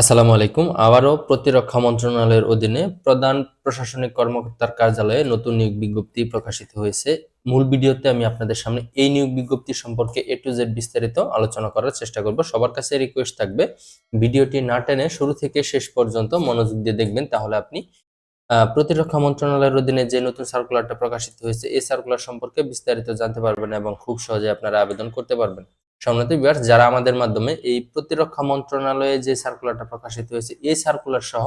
আসসালামু আলাইকুম। আবারও প্রতিরক্ষা মন্ত্রণালয়ের অধীনে প্রধান প্রশাসনিক কর্মকর্তার কার্যালয়ে নতুন নিয়োগ বিজ্ঞপ্তি প্রকাশিত হয়েছে। মূল ভিডিওতে আমি আপনাদের সামনে এই নিয়োগ বিজ্ঞপ্তি সম্পর্কে এ টু জেড বিস্তারিত আলোচনা করার চেষ্টা করব। সবার কাছে রিকোয়েস্ট থাকবে। ভিডিওটি না টেনে শুরু থেকে শেষ পর্যন্ত মনোযোগ দিয়ে দেখবেন, তাহলে আপনি প্রতিরক্ষা মন্ত্রণালয়ের অধীনে যে নতুন সার্কুলারটা প্রকাশিত হয়েছে, এই সার্কুলার সম্পর্কে বিস্তারিত জানতে পারবেন এবং খুব সহজে আপনারা আবেদন করতে পারবেন। সম্মানিত ভিউয়ার্স যারা আমাদের মাধ্যমে এই প্রতিরক্ষা মন্ত্রণালয়ে যে সার্কুলারটা প্রকাশিত হয়েছে, এই সার্কুলার সহ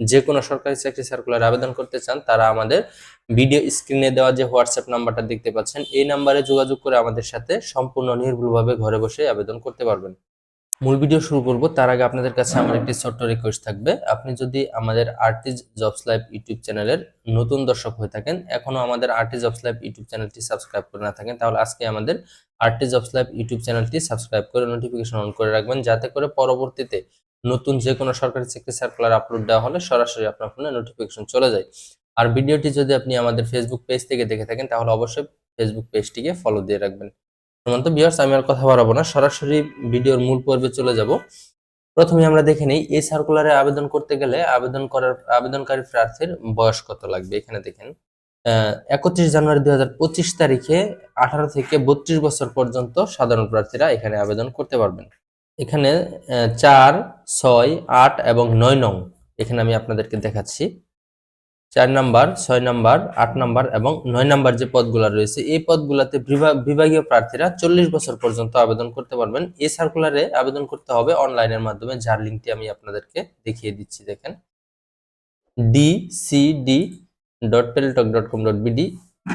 যে কোনো সরকারি চাকরি সার্কুলার আবেদন করতে চান, তারা আমাদের ভিডিও স্ক্রিনে দেওয়া যে হোয়াটসঅ্যাপ নাম্বারটা দেখতে পাচ্ছেন, এই নাম্বারে যোগাযোগ করে আমাদের সাথে সম্পূর্ণ নির্ভুলভাবে ঘরে বসে আবেদন করতে পারবেন। মূল ভিডিও শুরু করব। তার আগে আপনাদের কাছে আমার একটি ছোট্ট রিকোয়েস্ট থাকবে। আপনি যদি আমাদের আরটি জবস লাইভ ইউটিউব চ্যানেলের নতুন দর্শক হয়ে থাকেন এখনও আমাদের আরটি জবস লাইভ ইউটিউব চ্যানেলটি সাবস্ক্রাইব করে না থাকেন, তাহলে আজকে আমাদের আরটি জবস লাইভ ইউটিউব চ্যানেলটি সাবস্ক্রাইব করে নোটিফিকেশন অন করে রাখবেন, যাতে করে পরবর্তীতে নতুন যে কোনো সরকারি চাকরি সার্কুলার আপলোড দেওয়া হলে সরাসরি আপনার ফোনে নোটিফিকেশন চলে যায়। আর ভিডিওটি যদি আপনি আমাদের ফেসবুক পেজ থেকে দেখে থাকেন, তাহলে অবশ্যই ফেসবুক পেজটিকে ফলো দিয়ে রাখবেন। সীমান্ত ভিউয়ার্স আমি আর কথা বাড়াবো না। সরাসরি ভিডিওর মূল পর্বে চলে যাব। প্রথমে আমরা দেখে নিই, এই সার্কুলারে আবেদন করতে গেলে আবেদন করার, আবেদনকারী প্রার্থীর বয়স কত লাগবে? এখানে দেখেন একত্রিশ জানুয়ারি দুই হাজার পঁচিশ তারিখে আঠারো থেকে বত্রিশ বছর পর্যন্ত সাধারণ প্রার্থীরা এখানে আবেদন করতে পারবেন। এখানে চার, ছয়, আট এবং নয় নং, এখানে আমি আপনাদেরকে দেখাচ্ছি। চার নাম্বার, ছয় নাম্বার, আট নাম্বার এবং নয় নাম্বার যে পদগুলা রয়েছে, এই পদগুলাতে বিভাগ- বিভাগীয় প্রার্থীরা চল্লিশ বছর পর্যন্ত আবেদন করতে পারবেন। এই সার্কুলারে আবেদন করতে হবে অনলাইনের মাধ্যমে। যার লিঙ্কটি আমি আপনাদেরকে দেখিয়ে দিচ্ছি, দেখেন। D C D dot dot com dot BD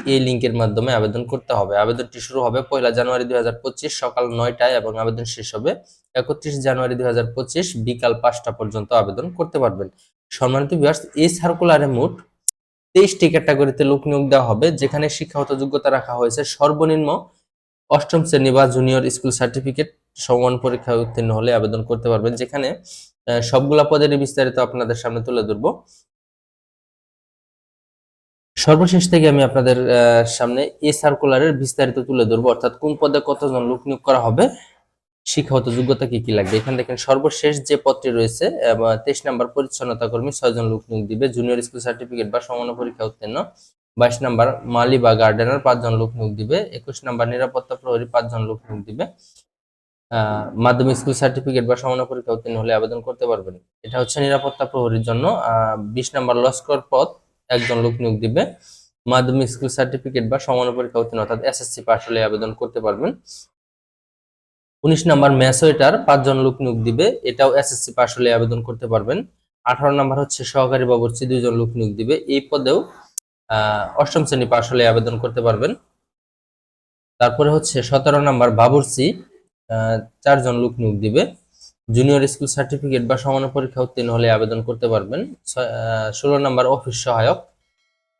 এই লিঙ্কের মাধ্যমে আবেদন করতে হবে। আবেদনটি শুরু হবে পয়লা জানুয়ারি দুই হাজার পঁচিশ সকাল নয়টায় এবং আবেদন শেষ হবে একত্রিশ জানুয়ারি দুই হাজার পঁচিশ বিকাল পাঁচটা পর্যন্ত আবেদন করতে পারবেন। সম্মানিত ভিউয়ার্স এই সার্কুলারে মোট তেইশটি ক্যাটাগরিতে লোক নিয়োগ দেওয়া হবে, যেখানে শিক্ষাগত যোগ্যতা রাখা হয়েছে সর্বনিম্ন অষ্টম শ্রেণি বা জুনিয়র স্কুল সার্টিফিকেট সমান পরীক্ষায় উত্তীর্ণ হলে আবেদন করতে পারবেন, যেখানে সবগুলা পদেরই বিস্তারিত আপনাদের সামনে তুলে ধরবো। সর্বশেষ থেকে আমি আপনাদের সামনে এই সার্কুলারের বিস্তারিত তুলে ধরবো, অর্থাৎ কোন পদে কতজন লোক নিয়োগ করা হবে শিক্ষাগত যোগ্যতা কি কি লাগবে? এখানে দেখেন সর্বশেষ যে পদটি রয়েছে তেইশ নাম্বার পরিচ্ছন্নতা কর্মী ছয়জন লোক নিয়োগ দিবে। জুনিয়র স্কুল সার্টিফিকেট বা সমান পরীক্ষা উত্তীর্ণ। বাইশ নাম্বার মালি বা গার্ডেনার পাঁচজন লোক নিয়োগ দিবে। একুশ নাম্বার নিরাপত্তা প্রহরী পাঁচজন লোক নিয়োগ দিবে। মাধ্যমিক স্কুল সার্টিফিকেট বা সমান পরীক্ষা উত্তীর্ণ হলে আবেদন করতে পারবেন। এটা হচ্ছে নিরাপত্তা প্রহরীর জন্য। বিশ নাম্বার লস্কর পদ, একজন লোক নিয়োগ দিবে। মাধ্যমিক স্কুল সার্টিফিকেট বা সমান পরীক্ষা উত্তীর্ণ, অর্থাৎ এসএসসি পাস হলে আবেদন করতে পারবেন। উনিশ নাম্বার ম্যাসোয়েটার, পাঁচজন লোক নিয়োগ দিবে, এটাও এসএসসি পাস হলে আবেদন করতে পারবেন। আঠারো নাম্বার হচ্ছে সহকারী বাবুর্চি, দুইজন লোক নিয়োগ দিবে, এই পদেও অষ্টম শ্রেণি পাস হলে আবেদন করতে পারবেন। তারপরে হচ্ছে সতেরো নাম্বার বাবুর্চি চারজন লোক নিয়োগ দিবে। জুনিয়র স্কুল সার্টিফিকেট বা সমান পরীক্ষা উত্তীর্ণ হলে আবেদন করতে পারবেন। ষোলো নাম্বার অফিস সহায়ক,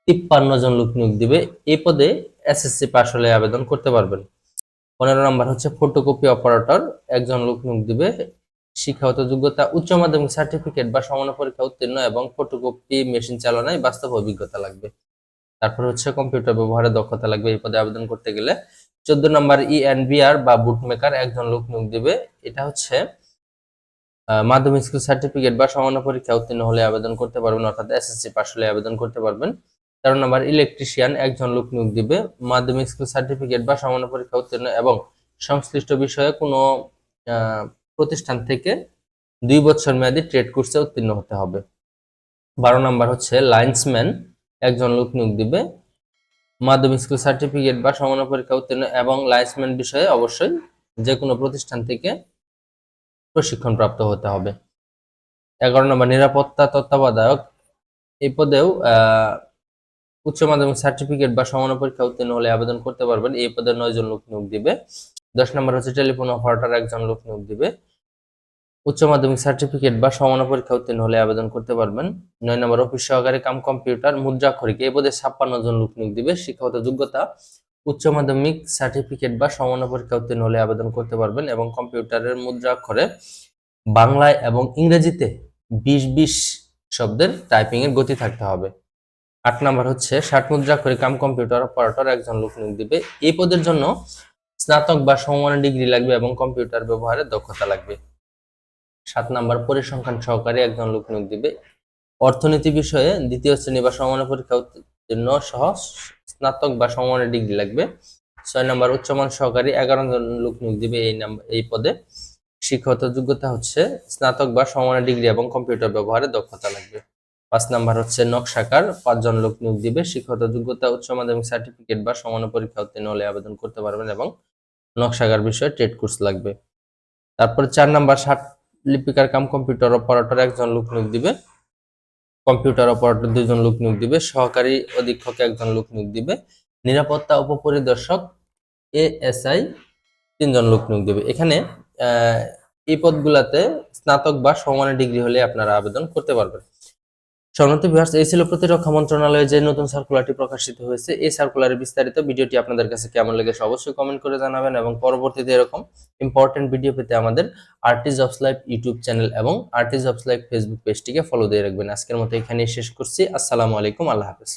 তিপ্পান্ন জন লোক নিয়োগ দিবে, এই পদে এসএসসি পাস হলে আবেদন করতে পারবেন। পনেরো নম্বর হচ্ছে ফটোকপি অপারেটর একজন লোক নিয়োগ দিবে, শিক্ষাগত যোগ্যতা, উচ্চ মাধ্যমিক সার্টিফিকেট বা সমান পরীক্ষা উত্তীর্ণ এবং ফটোকপি মেশিন চালনায় বাস্তব অভিজ্ঞতা লাগবে। তারপর হচ্ছে কম্পিউটার ব্যবহারে দক্ষতা লাগবে এই পদে আবেদন করতে গেলে। চোদ্দ নম্বর ই ইএনবিআর বা বুটমেকার একজন লোক নিয়োগ দিবে, এটা হচ্ছে মাধ্যমিক স্কুল সার্টিফিকেট বা সমান পরীক্ষা উত্তীর্ণ হলে আবেদন করতে পারবেন, অর্থাৎ এসএসসি পাস হলে আবেদন করতে পারবেন। তেরো নম্বর ইলেকট্রিশিয়ান একজন লোক নিয়োগ দিবে। মাধ্যমিক স্কুল সার্টিফিকেট বা সমান পরীক্ষা উত্তীর্ণ এবং সংশ্লিষ্ট বিষয়ে কোনো প্রতিষ্ঠান থেকে দুই বছর মেয়াদি ট্রেড কোর্সে উত্তীর্ণ হতে হবে। বারো নম্বর হচ্ছে লাইন্সম্যান একজন লোক নিয়োগ দিবে। মাধ্যমিক স্কুল সার্টিফিকেট বা সমান পরীক্ষা উত্তীর্ণ এবং লাইন্সম্যান বিষয়ে অবশ্যই যে কোনো প্রতিষ্ঠান থেকে প্রশিক্ষণ প্রাপ্ত হতে হবে। এগারো নম্বর, নিরাপত্তা তত্ত্বাবধায়ক। এই পদেও উচ্চ মাধ্যমিক সার্টিফিকেট বা সমান পরীক্ষা উত্তীর্ণ হলে আবেদন করতে পারবেন। এই পদে নয় জন লোক নিয়োগ দিবে। দশ নম্বর হচ্ছে টেলিফোন অপারেটর একজন লোক নিয়োগ দিবে। উচ্চ মাধ্যমিক সার্টিফিকেট বা সমান পরীক্ষা উত্তীর্ণ হলে আবেদন করতে পারবেন। নয় নম্বর অফিস সহকারী কাম কম্পিউটার মুদ্রাক্ষরিক এই পদে ছাপ্পান্ন জন লোক নিয়োগ দিবে। শিক্ষাগত যোগ্যতা, উচ্চ মাধ্যমিক সার্টিফিকেট বা সমান পরীক্ষা উত্তীর্ণ হলে আবেদন করতে পারবেন এবং কম্পিউটারের মুদ্রাক্ষরে বাংলায় এবং ইংরেজিতে বিশ বিশ শব্দের টাইপিং এর গতি থাকতে হবে। আট নাম্বার হচ্ছে, ষাট মুদ্রা করে কাম কম্পিউটার অপারেটর একজন লোক নিয়োগ দিবে। এই পদের জন্য স্নাতক বা সমমানের ডিগ্রি লাগবে এবং কম্পিউটার ব্যবহারের দক্ষতা লাগবে। সাত নাম্বার, পরিসংখ্যান সহকারী একজন লোক নিয়োগ দিবে। অর্থনীতি বিষয়ে দ্বিতীয় শ্রেণি বা সমমানের পরীক্ষা উত্তীর্ণ সহ স্নাতক বা সমমানের ডিগ্রি লাগবে। ছয় নম্বর, উচ্চমান সহকারী এগারো জন লোক নিয়োগ দিবে এই এই পদে। শিক্ষাগত যোগ্যতা হচ্ছে স্নাতক বা সমমানের ডিগ্রি এবং কম্পিউটার ব্যবহারে দক্ষতা লাগবে। পাঁচ নাম্বার হচ্ছে নকশাকার, পাঁচজন লোক নিয়োগ দিবে, শিক্ষাগত যোগ্যতা, উচ্চ মাধ্যমিক সার্টিফিকেট বা সমান পরীক্ষা উত্তীর্ণ হলে আবেদন করতে পারবেন এবং নকশাকার বিষয়ে ট্রেড কোর্স লাগবে। তারপর চার নাম্বার ষাট লিপিকার কাম কম্পিউটার অপারেটর একজন লোক নিয়োগ দিবে। কম্পিউটার অপারেটর দুজন লোক নিয়োগ দিবে, সহকারী অধীক্ষক একজন লোক নিয়োগ দিবে। নিরাপত্তা উপপরিদর্শক, এএসআই, তিনজন লোক নিয়োগ দিবে। এখানে এই পদগুলাতে স্নাতক বা সমানের ডিগ্রি হলে আপনারা আবেদন করতে পারবেন। সম্মানিত ভিউয়ার্স এই ছিল প্রতিরক্ষা মন্ত্রণালয়ে যে নতুন সার্কুলারটি প্রকাশিত হয়েছে, এই সার্কুলারের বিস্তারিত ভিডিওটি আপনাদের কাছে কেমন লেগেছে অবশ্যই কমেন্ট করে জানাবেন এবং পরবর্তীতে এরকম ইম্পর্টেন্ট ভিডিও পেতে আমাদের RT jobs live YouTube channel এবং আর্টি জবস লাইভ ফেসবুক পেজটিকে ফলো দিয়ে রাখবেন। আজকের মতো এখানেই শেষ করছি। আসসালামু আলাইকুম। আল্লাহ হাফেজ।